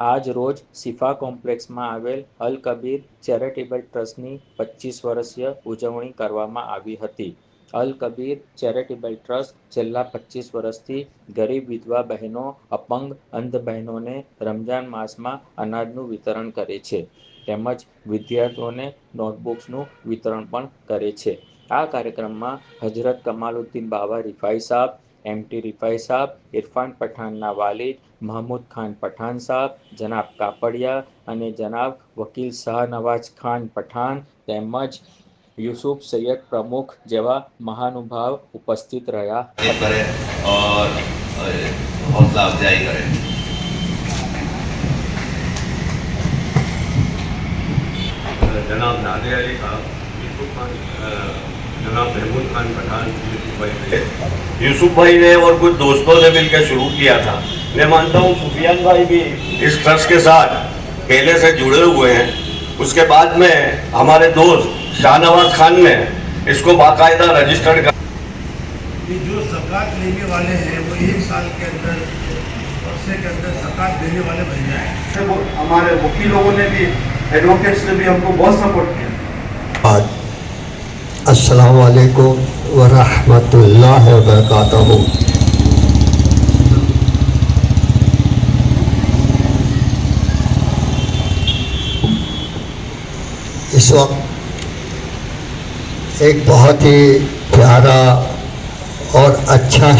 આજ રોજ શિફા કોમ્પ્લેક્સમાં આવેલ અલ કબીર ચેરિટેબલ ટ્રસ્ટની પચીસ વર્ષીય ઉજવણી કરવામાં આવી હતી. અલ કબીર ચેરિટેબલ ટ્રસ્ટ છેલ્લા પચીસ વર્ષથી ગરીબ વિધવા બહેનો, અપંગ અંધ બહેનોને રમજાન માસમાં અનાજનું વિતરણ કરે છે તેમજ વિદ્યાર્થીઓને નોટબુક્સનું વિતરણ પણ કરે છે. આ કાર્યક્રમમાં હજરત કમાલુદ્દીન બાવા રિફાઈ સાહેબ એમટી રિફાઈ સાહેબ ઇરફાન પઠાણના વાલિદ મહમૂદ ખાન પઠાણ સાહેબ જનાબ કાપડિયા અને જનાબ વકીલ શાહનવાજ ખાન પઠાણ તેમજ યુસુફ સૈયદ પ્રમુખ જેવા મહાનુભાવ ઉપસ્થિત રહ્યા ये करें और अ, हौसला अफजाई करें जनाब नादिर अली साहब यूसुफ खान अ, जनाब महमूद खान पठान यूसुफ भाई थे यूसुफ भाई ने और कुछ दोस्तों ने मिलकर शुरू किया था। मैं मानता हूँ सुफियान भाई भी इस ट्रस्ट के साथ पहले से जुड़े हुए हैं। उसके बाद में हमारे दोस्त शाहनवाज खान ने इसको बाकायदा रजिस्टर्ड कर जो ज़कात लेने वाले हैं वो एक साल के अंदर वर्षे के अंदर ज़कात देने वाले बन जाएँ हमारे वकील लोगों ने भी एडवोकेट्स ने भी हमको बहुत सपोर्ट किया। असलकम वरहमतुल्ला वरक इस वक्त एक बहुत ही प्यारा और अच्छा